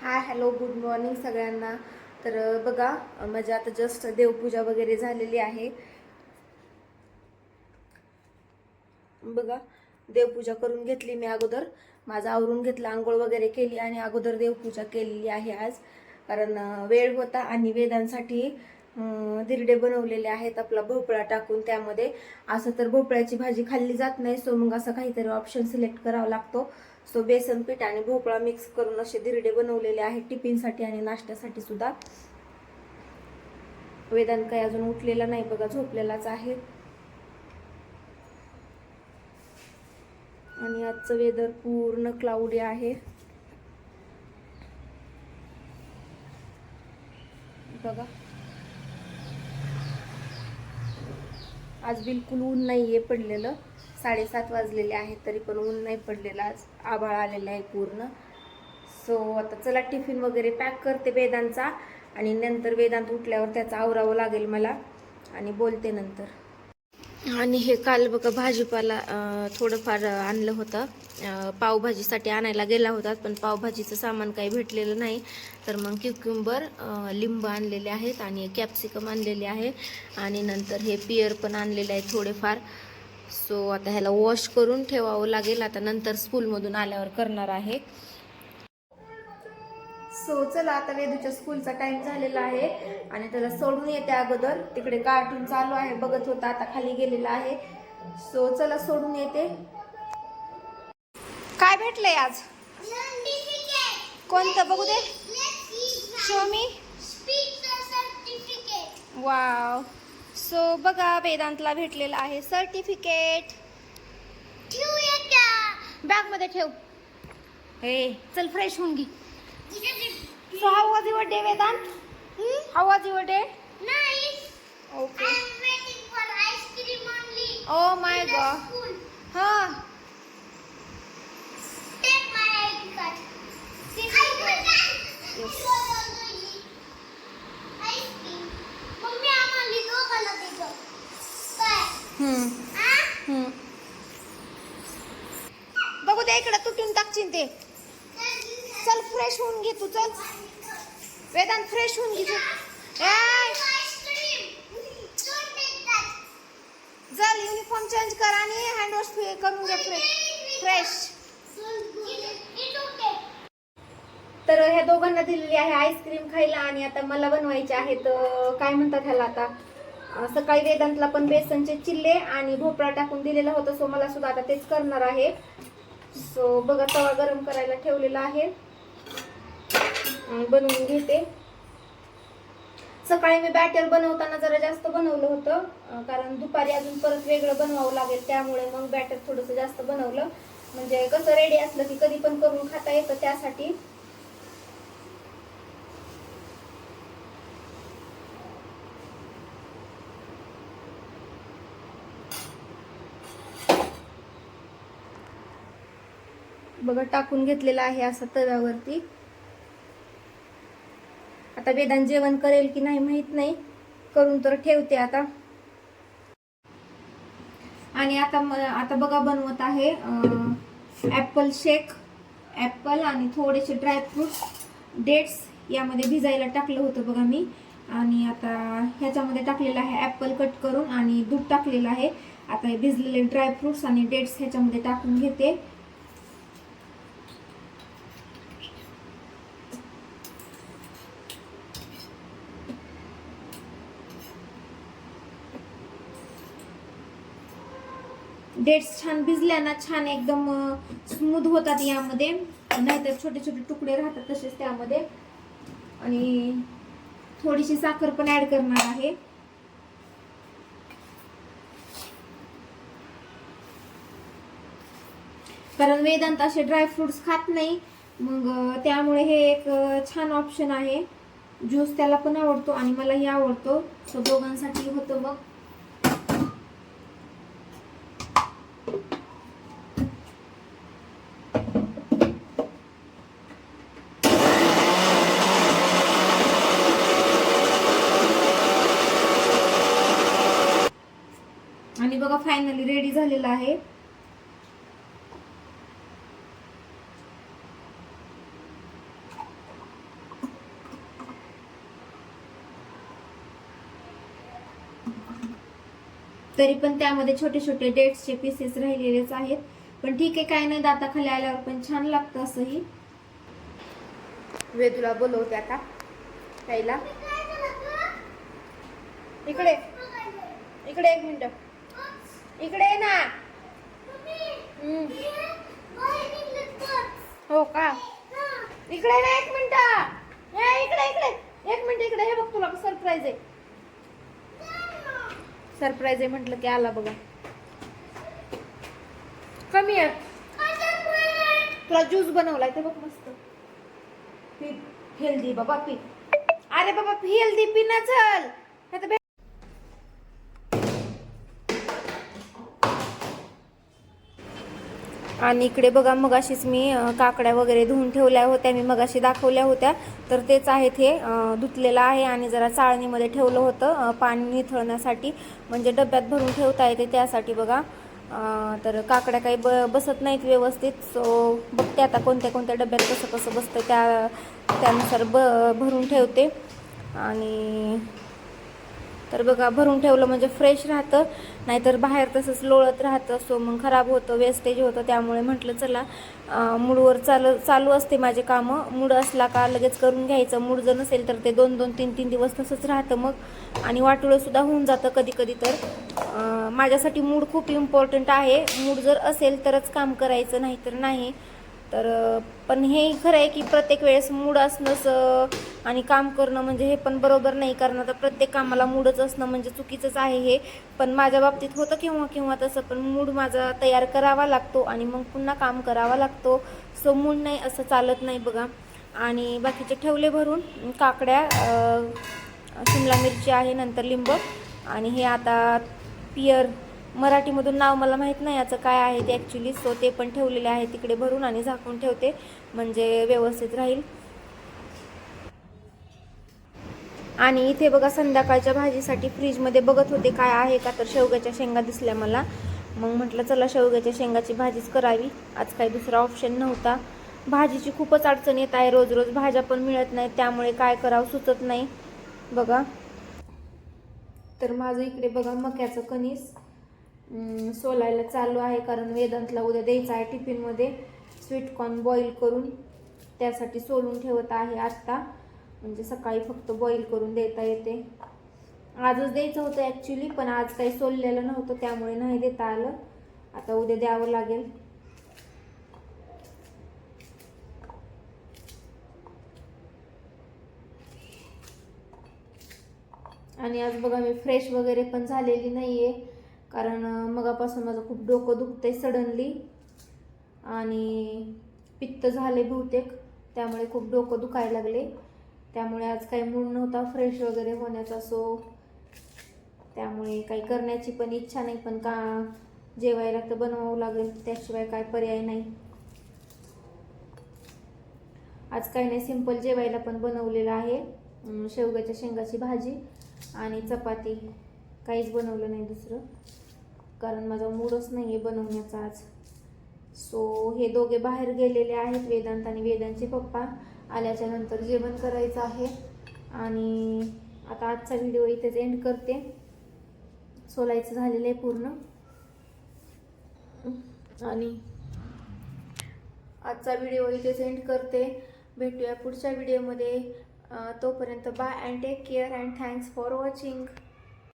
Hi hello good morning सगळ्यांना. तर बघा अ, माझी आता जस्ट देवपूजा वगैरे झालेली आहे. बघा देवपूजा करून घेतली मी अगोदर. माझा आवरून घेतलं आंघोळ वगैरे केली आणि अगोदर देवपूजा केलेली आहे आज. कारण वेळ होता आणि वेदांसाठी दिरडे बनवलेले आहेत आपला भोपळा टाकून त्यामध्ये. असं तर भोपळ्याची भाजी खाल्ली जात नाही सो मग असं काहीतरी ऑप्शन सिलेक्ट करावा लागतो. सो बेसन पीठ आणि भोपळा मिक्स करून असे दिरडे बनवलेले आहेत. टिफिनसाठी आणि नाश्त्यासाठी सुद्धा. वेदांत काही अजून उठलेला नाही बघा झोपलेलाच आहे. आणि आजचं वेदर पूर्ण क्लाउडी आहे. बघा. आज बिलकुल ऊन नाहीये पडलेलं. साडेसात वाजलेले आहेत तरी पण ऊन नाही पडलेलं आज. आभाळ आलेला आहे पूर्ण. सो आता चला टिफिन वगैरे पॅक करते वेदांचा आणि नंतर वेदांत उठल्यावर त्याचा आवरावं लागेल मला आणि बोलते नंतर. आणि हे काल बघा भाजीपाला थोडंफार आणलं होतं. पावभाजीसाठी आणायला गेला होता पण पावभाजीचं सामान काही भेटलेलं नाही. तर मग क्युक्युंबर लिंब आणलेले आहेत आणि कॅप्सिकम आणलेले आहे. आणि नंतर हे पियर पण आणलेले आहे थोडेफार. सो आता ह्याला वॉश करून ठेवावं लागेल. आता नंतर स्कूलमधून आल्यावर करणार आहे. सो चला आता वेदूच्या स्कूलचा टाइम झालेला आहे. आणि त्याला सोडून येते अगोदर. तिकडे कार्टून चालू आहे बघत होता आता खाली गेलेला आहे. सो चला सोडून येते. काय भेटलंय आज? कोणतं? बघू दे. शो मी वाव सो बघा वेदांतला भेटलेलं आहे सर्टिफिकेट बॅगमध्ये ठेव. हे चल फ्रेश होऊन घे. So how was your day Vedant? How was your day okay oh my god हा हम्म हम्म बघू दे इकडे तुटून टाकशील ते चल फ्रेश होऊन घे तू चल वेदांत फ्रेश होऊन घे तू ए, चल युनिफॉर्म चेंज कर आणि हँड वॉश करून घे फ्रेश फ्रेश तर ह्या दोघांना दिलेली आहे आईस्क्रीम खायला आणि आता मला बनवायचे आहेत काय म्हणतात ह्याला आता? सकाळी वेदांतला पण बेसनचे चिल्ले आणि भोपळा टाकून दिलेला होता सो मला सुद्धा आता तेच करणार आहे. सो बघा तवा गरम करायला ठेवलेला आहे. बनवून घेते. सकाळी मी बॅटर बनवताना जरा जास्त बनवलं होतं कारण दुपारी अजून परत वेगळं बनवावं लागेल त्यामुळे मग बॅटर थोडंसं जास्त बनवलं. म्हणजे कसं रेडी असलं की कधी पण करून खाता येतं त्यासाठी. बघा टाकून घेतलेलं आहे असं तव्यावरती. आता वेदांत जेवण करेल की नाही माहीत नाही. करून तर ठेवते आता. आणि आता आता बघा बनवत आहे ॲपल शेक ॲपल आणि थोडेसे ड्रायफ्रूट डेट्स यामध्ये भिजायला टाकलं होतं बघा मी. आणि आता ह्याच्यामध्ये टाकलेलं आहे ॲपल कट करून आणि दूध टाकलेलं आहे. आता हे भिजलेले ड्रायफ्रुट्स आणि डेट्स ह्याच्यामध्ये टाकून घेते. डेट्स छान भिजल्या ना छान एकदम स्मूथ होतात यामध्ये. नाहीतर छोटे छोटे तुकडे राहतात तसेच त्यामध्ये. आणि थोडीशी साखर पण ऍड करणार आहे. कारण वेदांत असे ड्रायफ्रुट्स खात नाही. मग त्यामुळे हे एक छान ऑप्शन आहे. ज्यूस त्याला पण आवडतो आणि मलाही आवडतो. सो दोघांसाठी होतं मग. बघा फायनली रेडी झालेला आहे. तरी पण त्यामध्ये छोटे छोटे डेट्सचे पीसेस राहिलेलेच आहेत. पण ठीक आहे काय नाही दाता खाली आल्यावर पण छान लागतं असंही. वेदूला बोलवते आता. ताईला इकडे. इकडे एक मिनिट. इकडे ना. हो का? इकडे ना एक मिनिट. हे इकडे इकडे. एक मिनिट इकडे. हे बघ तुला सरप्राईज आहे. सरप्राईज आहे म्हटलं की आला बघा. कमी आहे. तुला ज्यूस बनवलाय ते बघ मस्त. पी हेल्दी बाबा पी. अरे बाबा हेल्दी पी ना चल. आणि इकडे बघा मगाशीच मी काकड्या वगैरे धुवून ठेवल्या होत्या मी मगाशी दाखवल्या होत्या. तर तेच आहेत हे धुतलेलं आहे आणि जरा चाळणीमध्ये ठेवलं होतं पाणी निथळण्यासाठी. म्हणजे डब्यात भरून ठेवता येते त्यासाठी बघा. तर काकड्या काही ब बसत नाहीत व्यवस्थित. सो बघते आता कोणत्या कोणत्या डब्यात कसं कसं बसतं त्या त्यानुसार ब भरून ठेवते. आणि तर बघा भरून ठेवलं म्हणजे फ्रेश राहतं नाहीतर बाहेर तसंच लोळत राहतं सो मग खराब होतं वेस्टेज होतं त्यामुळे म्हटलं चला मूडवर चालू चालू असते माझे कामं. मूड असला का लगेच करून घ्यायचं मूड जर नसेल तर ते दोन दोन तीन तीन दिवस तसंच राहतं मग. आणि वाटोळंसुद्धा होऊन जातं कधी कधी तर. माझ्यासाठी मूड खूप इम्पॉर्टंट आहे. मूड जर असेल तरच काम करायचं नाही तर नाही. तर पण हे खरं आहे की प्रत्येक वेळेस मूड असणंच आणि काम करणं म्हणजे हे पण बरोबर नाही कारण आता प्रत्येक कामाला मूडच असणं म्हणजे चुकीचंच आहे हे. पण माझ्या बाबतीत होतं केव्हा केव्हा तसं पण मूड माझा तयार करावा लागतो आणि मग पुन्हा काम करावा लागतो. सो मूड नाही असं चालत नाही बघा. आणि बाकीचे ठेवले भरून काकड्या शिमला मिरची आहे नंतर लिंब आणि हे आता पियर मराठीमधून नाव मला माहीत नाही याचं काय आहे ते ॲक्च्युली सो ते पण ठेवलेले आहे तिकडे भरून आणि झाकून ठेवते म्हणजे व्यवस्थित राहील. आणि इथे बघा संध्याकाळच्या भाजीसाठी फ्रीजमध्ये बघत होते काय आहे का तर शेवग्याच्या शेंगा दिसल्या मला. मग म्हटलं चला शेवग्याच्या शेंगाची भाजीच करावी. आज काही दुसरा ऑप्शन नव्हता. भाजीची खूपच अडचण येत आहे रोज रोज भाज्या पण मिळत नाहीत त्यामुळे काय करावं सुचत नाही. बघा. तर माझं इकडे बघा मक्याचं कणीस. सोलायला चालू आहे कारण वेदांतला उद्या द्यायचं आहे टिफिनमध्ये स्वीटकॉर्न बॉईल करून त्यासाठी सोलून ठेवत आहे आत्ता. म्हणजे सकाळी फक्त बॉईल करून देता येते. आजच द्यायचं होतं ॲक्च्युली पण आज काही सोललेलं नव्हतं त्यामुळे नाही देता आलं. आता उद्या द्यावं लागेल. आणि आज बघा मी फ्रेश वगैरे पण झालेली नाही आहे कारण मगापासून माझं खूप डोकं दुखतंय सडनली. आणि पित्त झाले बहुतेक त्यामुळे खूप डोकं दुखायला लागले. त्यामुळे आज काही मूड नव्हता फ्रेश वगैरे होण्याचा सो. त्यामुळे काही करण्याची पण इच्छा नाही पण का जेवायला तर बनवावं लागेल त्याशिवाय काय पर्याय नाही. आज काही नाही सिंपल जेवायला पण बनवलेलं आहे. शेवग्याच्या शेंगाची भाजी आणि चपाती. काहीच बनवलं नाही दुसरं. कारण माझा मूडच नाही आहे बनवण्याचा आज. सो हे दोघे बाहेर गेलेले आहेत वेदांत आणि वेदांचे पप्पा. आल्याच्यानंतर जेवण करायचं आहे. आणि आता आजचा व्हिडिओ इथेच एंड करते. सोलायचं झालेलं आहे पूर्ण. आणि आजचा व्हिडिओ इथेच एंड करते. भेटूया पुढच्या व्हिडिओमध्ये तोपर्यंत bye and take care and thanks for watching